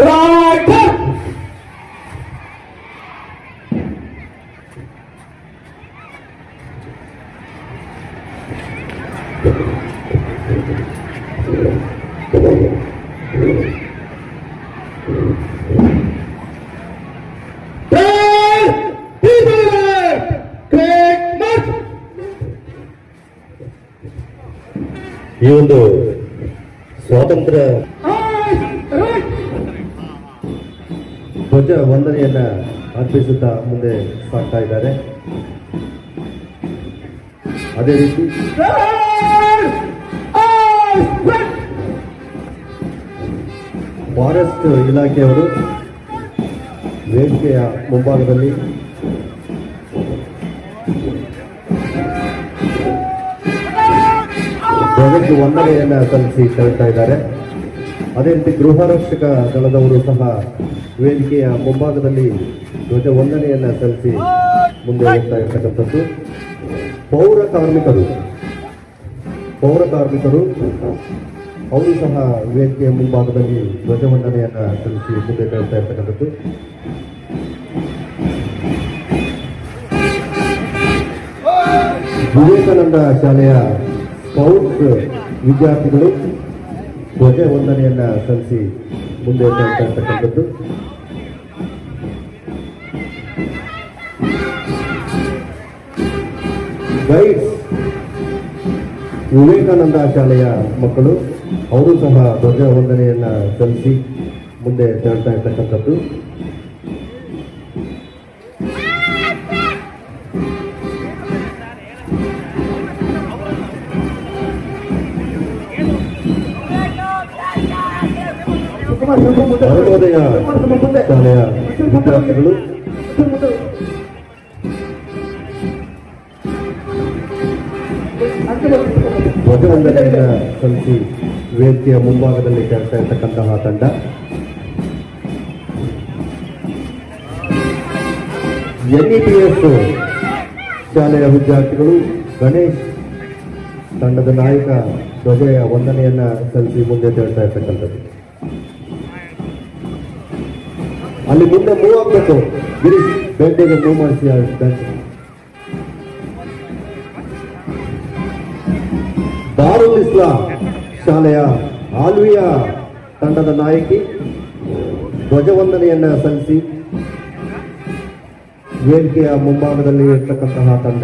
Right ಈ ಒಂದು ಸ್ವಾತಂತ್ರ್ಯ ಧ್ವಜ ವಂದನೆಯನ್ನ ಅರ್ಪಿಸುತ್ತಾ ಮುಂದೆ ಸಾಗ್ತಾ ಇದ್ದಾರೆ. ಅದೇ ರೀತಿ ಫಾರೆಸ್ಟ್ ಇಲಾಖೆಯವರು ವೇದಿಕೆಯ ಮುಂಭಾಗದಲ್ಲಿ ಧ್ವಜಕ್ಕೆ ವಂದನೆಯನ್ನ ಸಲ್ಲಿಸಿ ತೆರಳ್ತಾ ಇದ್ದಾರೆ. ಅದೇ ರೀತಿ ಗೃಹ ರಕ್ಷಕ ದಳದವರು ಸಹ ವೇದಿಕೆಯ ಮುಂಭಾಗದಲ್ಲಿ ಧ್ವಜ ವಂದನೆಯನ್ನ ಸಲ್ಲಿಸಿ ಮುಂದೆ ಹೋಗ್ತಾ ಇರ್ತಕ್ಕಂಥದ್ದು. ಪೌರ ಕಾರ್ಮಿಕರು ಪೌರ ಕಾರ್ಮಿಕರು, ಅವರು ಸಹ ವೇದಿಕೆಯ ಮುಂಭಾಗದಲ್ಲಿ ಧ್ವಜವಂದನೆಯನ್ನ ಸಲ್ಲಿಸಿ ಮುಂದೆ ಕಳಿಸ್ತಾ ಇರ್ತಕ್ಕಂಥದ್ದು. ವಿವೇಕಾನಂದ ಶಾಲೆಯ ಸ್ಕೌಟ್ಸ್ ವಿದ್ಯಾರ್ಥಿಗಳು ಧ್ವಜ ವಂದನೆಯನ್ನ ಸಲ್ಲಿಸಿ ಮುಂದೆ ಇರ್ತಕ್ಕಂಥದ್ದು ಗೈಡ್ಸ್, ವಿವೇಕಾನಂದ ಶಾಲೆಯ ಮಕ್ಕಳು, ಅವರು ಸಹ ಧ್ವಜ ವಂದನೆಯನ್ನ ಸಲ್ಲಿಸಿ ಮುಂದೆ ತೆರಳ್ತಾ ಇರ್ತಕ್ಕಂಥದ್ದು ಅರುಣೋದಯ ಶಾಲೆಯ ವಿದ್ಯಾರ್ಥಿಗಳು. ಧ್ವಜವಂದನೆಯನ್ನ ಸಲ್ಲಿಸಿ ವೇದಿಕೆಯ ಮುಂಭಾಗದಲ್ಲಿ ಕೇಳ್ತಾ ಇರ್ತಕ್ಕಂತಹ ತಂಡ. ಎನ್ಇಟಿಎಸ್ ಶಾಲೆಯ ವಿದ್ಯಾರ್ಥಿಗಳು ಗಣೇಶ್ ತಂಡದ ನಾಯಕ ಧ್ವಜಯ ವಂದನೆಯನ್ನ ಸಲ್ಲಿಸಿ ಮುಂದೆ ತೇಳ್ತಾ ಇರ್ತಕ್ಕಂಥದ್ದು. ಅಲ್ಲಿ ಮುಂದೆ ಮೂವ್ ಆಗ್ಬೇಕು. ಗಿರೀಶ್ ಬೇಟೆಗೆ ಮೂವ್ ಮಾಡಿಸಿ ದಾರುಲ್ ಇಸ್ಲಾಂ ಶಾಲೆಯ ಆಲ್ವಿಯ ತಂಡದ ನಾಯಕಿ, ಧ್ವಜವಂದನೆಯನ್ನ ಸಲ್ಲಿಸಿ, ವೇದಿಕೆಯ ಮುಂಭಾಗದಲ್ಲಿ ಇರ್ತಕ್ಕಂತಹ ತಂಡ.